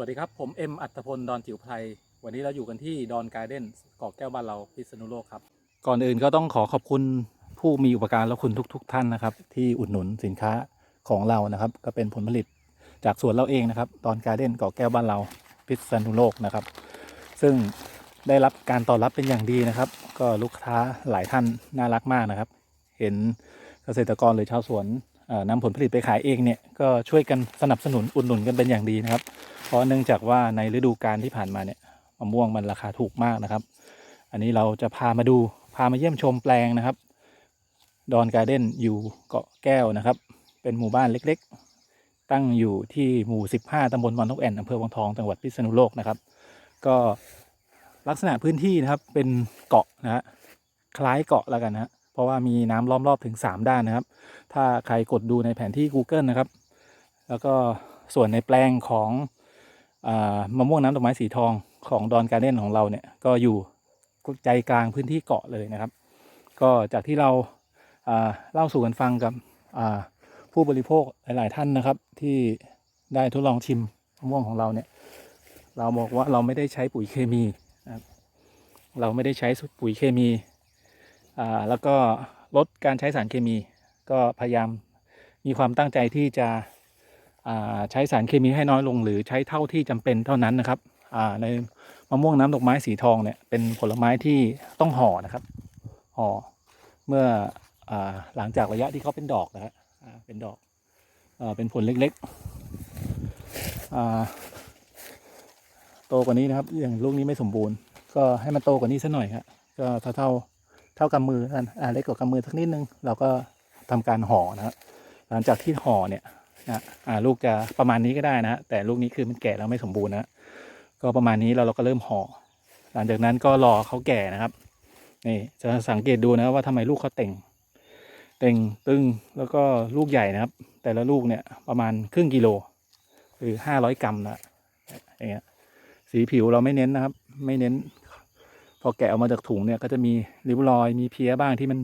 วัสดีครับ ผมเอ็มอัตพลดอนจิ๋วไพรวันนี้เราอยู่กันที่ดอนการ์เด้นเกาะแก้วบ้านเราพิษณุโลกครับ ก่อนอื่นก็ต้องขอขอบคุณผู้มีอุปการและคุณทุกๆท่านนะครับ ที่อุดหนุนสินค้าของเรานะครับ ก็เป็นผลผลิตจากสวนเราเองนะครับดอนการ์เด้นเกาะแก้วบ้านเราพิษณุโลกนะครับ ซึ่งได้รับการตอบรับเป็นอย่างดีนะครับ ก็ลูกค้าหลายท่านน่ารักมากนะครับ เห็นเกษตรกรหรือชาวสวน นำผลผลิตไปขายเองเนี่ยก็ช่วยกันสนับสนุนอุดหนุนกันเป็นอย่างดีนะครับ เพราะเนื่องจากว่าในฤดูกาลที่ผ่านมาเนี่ยมะม่วงมันราคาถูกมากนะครับ อันนี้เราจะพามาดูพามาเยี่ยมชมแปลงนะครับ ดอนการ์เด้นอยู่เกาะแก้วนะครับ เป็นหมู่บ้านเล็กๆ ตั้งอยู่ที่หมู่ 15ตำบลวังนกแอ่นอำเภอวังทองจังหวัดพิษณุโลกนะครับ ก็ลักษณะพื้นที่นะครับเป็นเกาะนะฮะคล้ายเกาะแล้วกันนะฮะ ราะว่ามีน้ำล้อมรอบถึง 3 ด้านนะครับ ถ้าใครกดดูในแผนที่ Google นะครับ แล้วก็ส่วนในแปลงของอมะม่วงน้ำดอกไม้สีทองของดอนการ์เด้นของเราเนี่ยก็อยู่ใจกลางพื้นที่เกาะเลยนะครับ ก็จากที่เราเล่าสู่กันฟังกับผู้บริโภคหลาย ๆ ท่านนะครับ ที่ได้ทดลองชิมมะม่วงของเราเนี่ย เราบอกว่าเราไม่ได้ใช้ปุ๋ยเคมี เราไม่ได้ใช้ปุ๋ยเคมี แล้วก็ลดการใช้สารเคมี ก็พยายามมีความตั้งใจที่จะใช้สารเคมีให้น้อยลง หรือใช้เท่าที่จำเป็นเท่านั้นนะครับในมะม่วงน้ำดอกไม้สีทองเนี่ยเป็นผลไม้ที่ต้องห่อนะครับห่อเมื่ออหลังจากระยะที่เขาเป็นดอกนะฮะเป็นดอกอเป็นผลเล็กๆโตกว่านี้นะครับอย่างลูกนี้ไม่สมบูรณ์ ก็ให้มันโตกว่านี้สักหน่อยครับก็เท่าเท่าเท่ากำมือกันอ่าเล็กกว่ากำมือสักนิดนึง เราก็ทำการห่อนะครับหลังจากที่ห่อเนี่ยนะอ่าลูกจะประมาณนี้ก็ได้นะแต่ลูกนี้คือมันแก่แล้วไม่สมบูรณ์นะก็ประมาณนี้เราเราก็เริ่มห่อหลังจากนั้นก็รอเขาแก่นะครับนี่จะสังเกตดูนะว่าทำไมลูกเขาเต่ง เต่งตึงแล้วก็ลูกใหญ่นะครับ แต่ละลูกเนี่ยประมาณครึ่งกิโลหรือห้าร้อยกรัมนะอย่างเงี้ยสีผิวเราไม่เน้นนะครับ ไม่เน้น พอแกะออกมาจากถุงเนี่ยก็จะมีริ้วรอยมีเพี้ยบ้างที่มัน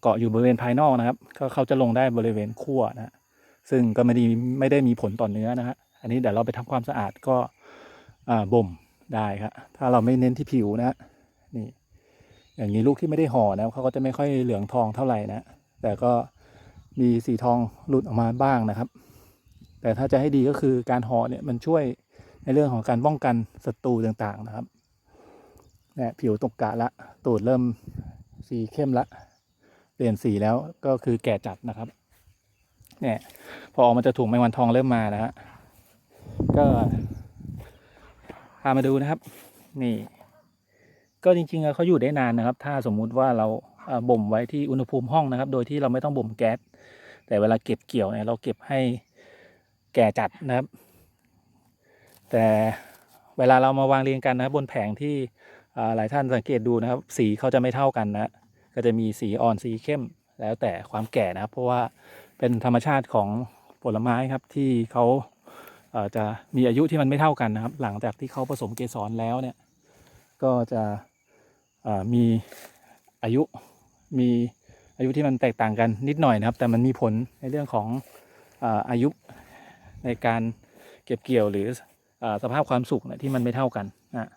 เกาะอยู่บริเวณภายนอกนะครับก็เขาจะลงได้บริเวณขั้วนะฮะซึ่งก็ไม่ได้ไม่ได้มีผลต่อเนื้อนะฮะอันนี้เดี๋ยวเราไปทำความสะอาดก็บ่มได้ครับถ้าเราไม่เน้นที่ผิวนะฮะนี่อย่างนี้ลูกที่ไม่ได้ห่อนะเขาก็จะไม่ค่อยเหลืองทองเท่าไหร่นะแต่ก็มีสีทองหลุดออกมาบ้างนะครับ แต่ถ้าจะให้ดีก็คือการห่อเนี่ยมันช่วยในเรื่องของการป้องกันศัตรูต่างๆนะครับ นี่ยผิวตกกะละ ตูดเริ่มสีเข้มละ เปลี่ยนสีแล้วก็คือแก่จัดนะครับ เนี่ย พอออกมาจากถุงแมงวันทองเริ่มมาแล้วฮะก็พามาดูนะครับ นี่ ก็จริงๆเขาอยู่ได้นานนะครับ ถ้าสมมุติว่าเราบ่มไว้ที่อุณหภูมิห้องนะครับ โดยที่เราไม่ต้องบ่มแก๊สแต่เวลาเก็บเกี่ยวเนี่ยเราเก็บให้แก่จัดนะครับ แต่เวลาเรามาวางเรียงกันนะบบนแผงที่ หลายท่านสังเกตดูนะครับ สีเขาจะไม่เท่ากันนะ ก็จะมีสีอ่อนสีเข้มแล้วแต่ความแก่นะครับ เพราะว่าเป็นธรรมชาติของผลไม้ครับที่เขาจะมีอายุที่มันไม่เท่ากันนะครับ หลังจากที่เขาผสมเกสรแล้วเนี่ย ก็จะมีอายุมีอายุที่มันแตกต่างกันนิดหน่อยนะครับ แต่มันมีผลในเรื่องของอายุในการเก็บเกี่ยวหรืออสภาพความสุกที่มันไม่เท่ากันนะ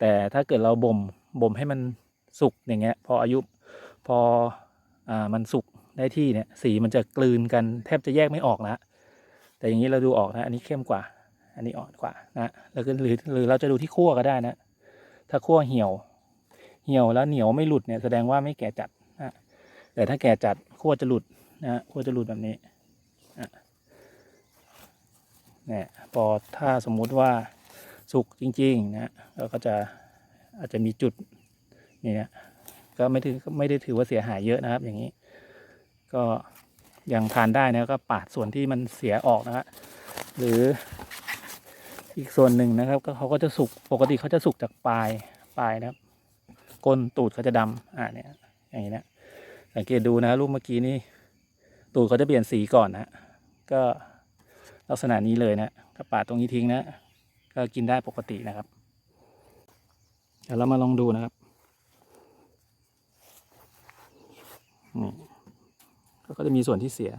แต่ถ้าเกิดเราบ่มบ่มให้มันสุกอย่างเงี้ย พออายุพออ่ามันสุกได้ที่เนี่ยสีมันจะกลืนกันแทบจะแยกไม่ออกนะแต่อย่างนี้เราดูออกนะ อันนี้เข้มกว่า อันนี้อ่อนกว่านะแล้วก็หรือหรือเราจะดูที่ขั้วก็ได้นะ ถ้าขั้วเหี่ยว เหี่ยวแล้วเหนียวไม่หลุดเนี่ยแสดงว่าไม่แก่จัดนะแต่ถ้าแก่จัดขั้วจะหลุดนะขั้วจะหลุดแบบนี้อะเนี่ยพอถ้าสมมุติว่าสุกจริง ๆ นะเราก็จะ อาจจะมีจุดนี่นะก็ไม่ถือไม่ได้ถือว่าเสียหายเยอะนะครับ อย่างนี้ ก็ยังทานได้นะก็ปาดส่วนที่มันเสียออกนะฮะหรืออีกส่วนหนึ่งนะครับ ก็เขาก็จะสุกปกติเขาจะสุกจากปลายปลายนะครับก้นตูดเขาจะดำอ่าเนี่ยอย่างนี้นะสังเกตดูนะรูปเมื่อกี้นี่ตูดเขาจะเปลี่ยนสีก่อนนะก็ลักษณะนี้เลยนะถ้าปาดตรงนี้ทิ้งนะ ก็กินได้ปกตินะครับ ดี๋ยวเรามาลองดูนะครับนี่ก็จะมีส่วนที่เสีย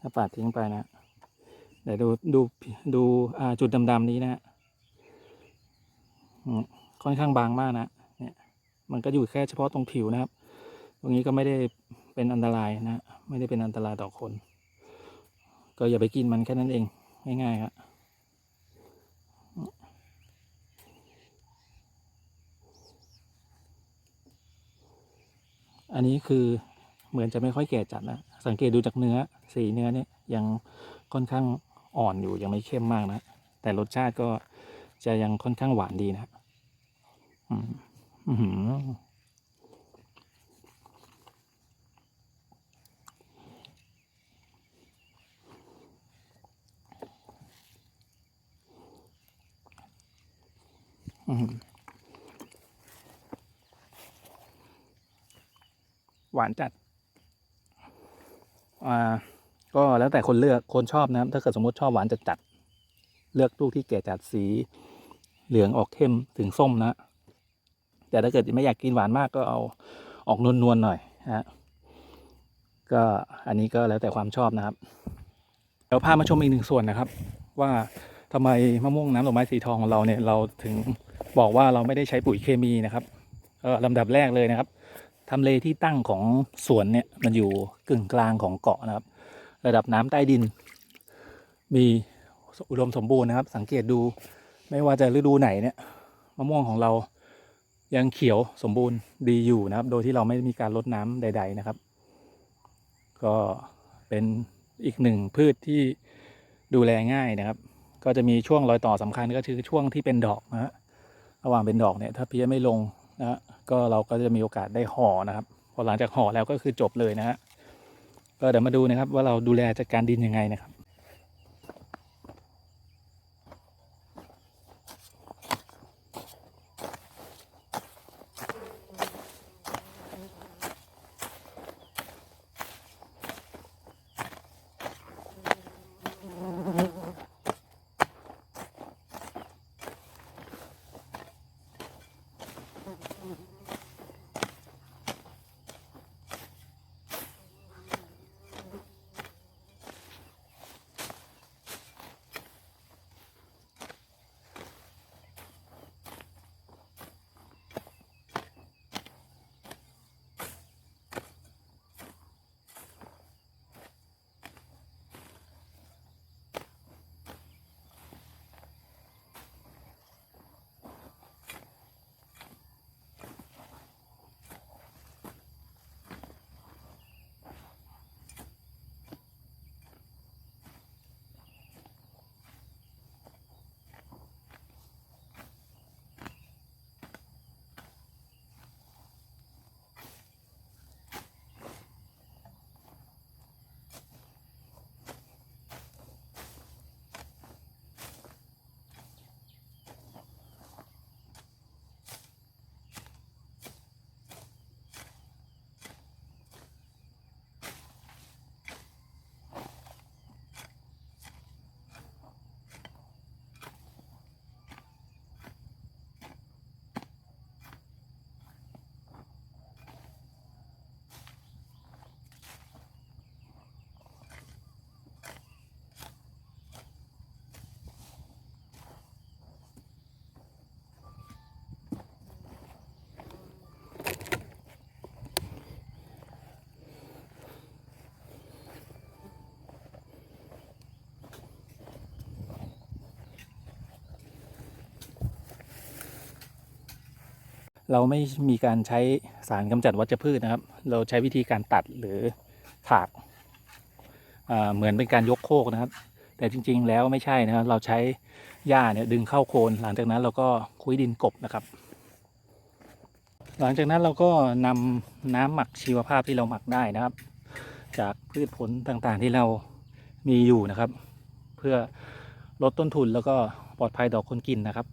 ถ้าปาดทิ้งไปนะเดี๋ยวดูดูดูจุดดำๆนี้นะฮะค่อนข้างบางมากนะเนี่ยมันก็อยู่แค่เฉพาะตรงผิวนะครับ ตรงนี้ก็ไม่ได้เป็นอันตรายนะ ไม่ได้เป็นอันตรายต่อคน ก็อย่าไปกินมันแค่นั้นเองง่ายๆครับ อันนี้คือเหมือนจะไม่ค่อยแก่จัดนะสังเกตดูจากเนื้อสีเนื้อเนี่ยยังค่อนข้างอ่อนอยู่ยังไม่เข้มมากนะ แต่รสชาติก็จะยังค่อนข้างหวานดีนะอืมอื้อหืออื้ หวานจัด อ่า ก็แล้วแต่คนเลือก คนชอบนะครับ ถ้าเกิดสมมติชอบหวานจัดจัด เลือกลูกที่แก่จัดสีเหลืองออกเข้มถึงส้มนะ แต่ถ้าเกิดไม่อยากกินหวานมากก็เอาออกนวลๆหน่อยนะฮะ ก็อันนี้ก็แล้วแต่ความชอบนะครับ เดี๋ยวพามาชมอีกหนึ่งส่วนนะครับ ว่าทำไมมะม่วงน้ำดอกไม้สีทองของเราเนี่ยเราถึงบอกว่าเราไม่ได้ใช้ปุ๋ยเคมีนะครับเออลำดับแรกเลยนะครับ ทำเลที่ตั้งของสวนเนี่ยมันอยู่กึ่งกลางของเกาะนะครับ ระดับน้ำใต้ดิน มีอุดมสมบูรณ์นะครับ สังเกตดูไม่ว่าจะฤดูไหนเนี่ยมะม่วงของเรายังเขียวสมบูรณ์ดีอยู่นะครับ โดยที่เราไม่มีการรดน้ำใด ๆนะครับ ก็เป็นอีกหนึ่งพืชที่ดูแลง่ายนะครับ ก็จะมีช่วงรอยต่อสำคัญก็คือช่วงที่เป็นดอกนะฮะระหว่างเป็นดอกเนี่ยถ้าเพี้ยไม่ลง นะฮะก็เราก็จะมีโอกาสได้ห่อนะครับ พอหลังจากห่อแล้วก็คือจบเลยนะฮะก็เดี๋ยวมาดูนะครับว่าเราดูแลจัดการดินยังไงนะครับ เราไม่มีการใช้สารกำจัดวัชพืชนะครับ เราใช้วิธีการตัดหรือถากเหมือนเป็นการยกโคกนะครับ แต่จริง ๆ แล้วไม่ใช่นะครับ เราใช้หญ้าเนี่ยดึงเข้าโคนหลังจากนั้นเราก็คุ้ยดินกบนะครับ หลังจากนั้นเราก็นำน้ำหมักชีวภาพที่เราหมักได้นะครับ จากพืชผลต่างๆที่เรามีอยู่นะครับ เพื่อลดต้นทุนแล้วก็ปลอดภัยต่อคนกินนะครับ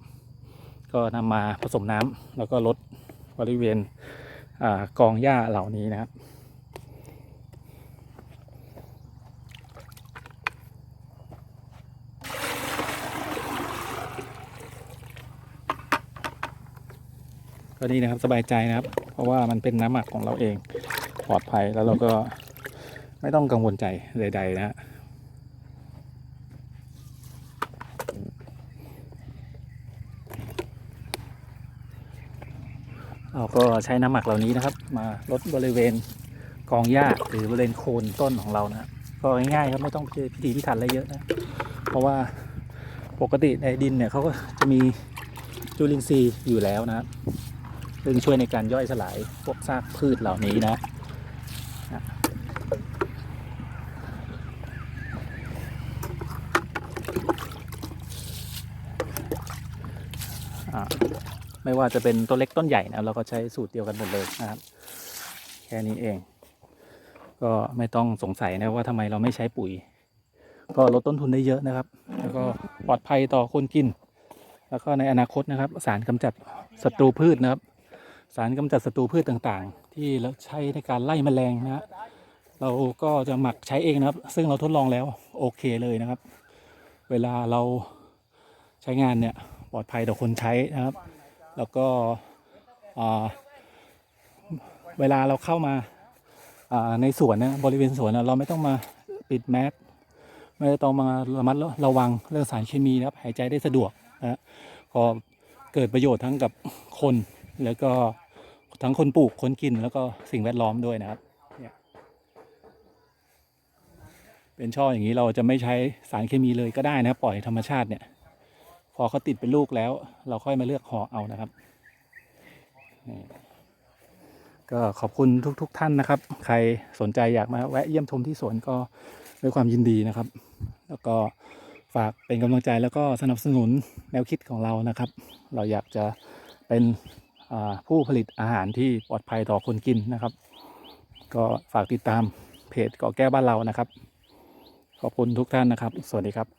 ก็นำมาผสมน้ำแล้วก็ลด บริเวณอกองหญ้าเหล่านี้นะครับก็นี่นะครับสบายใจนะครับ เพราะว่ามันเป็นน้ำหมักของเราเองปลอดภัยแล้วเราก็ไม่ต้องกังวลใจใดๆนะฮะ เรา ก็ใช้น้ำหมักเหล่านี้นะครับ มาลดบริเวณกองหญ้าหรือบริเวณโคนต้นของเรานะก็ง่ายๆครับไม่ต้องพิถีพิถันอะไรเยอะนะ เพราะว่าปกติในดินเนี่ยเขาก็จะมีจุลินทรีย์อยู่แล้วนะครับซึ่งช่วยในการย่อยสลายพวกซากพืชเหล่านี้นะนะอ่า ไม่ว่าจะเป็นต้นเล็กต้นใหญ่นะเราก็ใช้สูตรเดียวกันหมดเลยนะครับ แค่นี้เอง ก็ไม่ต้องสงสัยนะว่าทำไมเราไม่ใช้ปุ๋ย ก็ลดต้นทุนได้เยอะนะครับ แล้วก็ปลอดภัยต่อคนกิน แล้วก็ในอนาคตนะครับ สารกำจัดศัตรูพืชนะครับ สารกำจัดศัตรูพืชต่างๆ ที่เราใช้ในการไล่แมลงนะฮะเราก็จะหมักใช้เองนะครับ ซึ่งเราทดลองแล้วโอเคเลยนะครับ เวลาเราใช้งานเนี่ยปลอดภัยต่อคนใช้นะครับ แล้วก็เวลาเราเข้ามาาในสวนนะบริเวณสวนนะเราไม่ต้องมาปิดแมสไม่ต้องมาระมัดระวังเรื่องสารเคมีนะครับหายใจได้สะดวกนะก็เกิดประโยชน์ทั้งกับคน แล้วก็ทั้งคนปลูกคนกินแล้วก็สิ่งแวดล้อมด้วยนะครับเนี่ยเป็นช่ออย่างนี้เราจะไม่ใช้สารเคมีเลยก็ได้นะปล่อยธรรมชาติเนี่ย อเขาติดเป็นลูกแล้ว เราค่อยมาเลือกห่อเอานะครับ ก็ขอบคุณทุกๆท่านนะครับ ใครสนใจอยากมาแวะเยี่ยมชมที่สวนก็ด้วยความยินดีนะครับ แล้วก็ฝากเป็นกำลังใจแล้วก็สนับสนุนแนวคิดของเรานะครับ เราอยากจะเป็นผู้ผลิตอาหารที่ปลอดภัยต่อคนกินนะครับ ก็ฝากติดตามเพจเกาะแก้วบ้านเรานะครับ ขอบคุณทุกท่านนะครับ สวัสดีครับ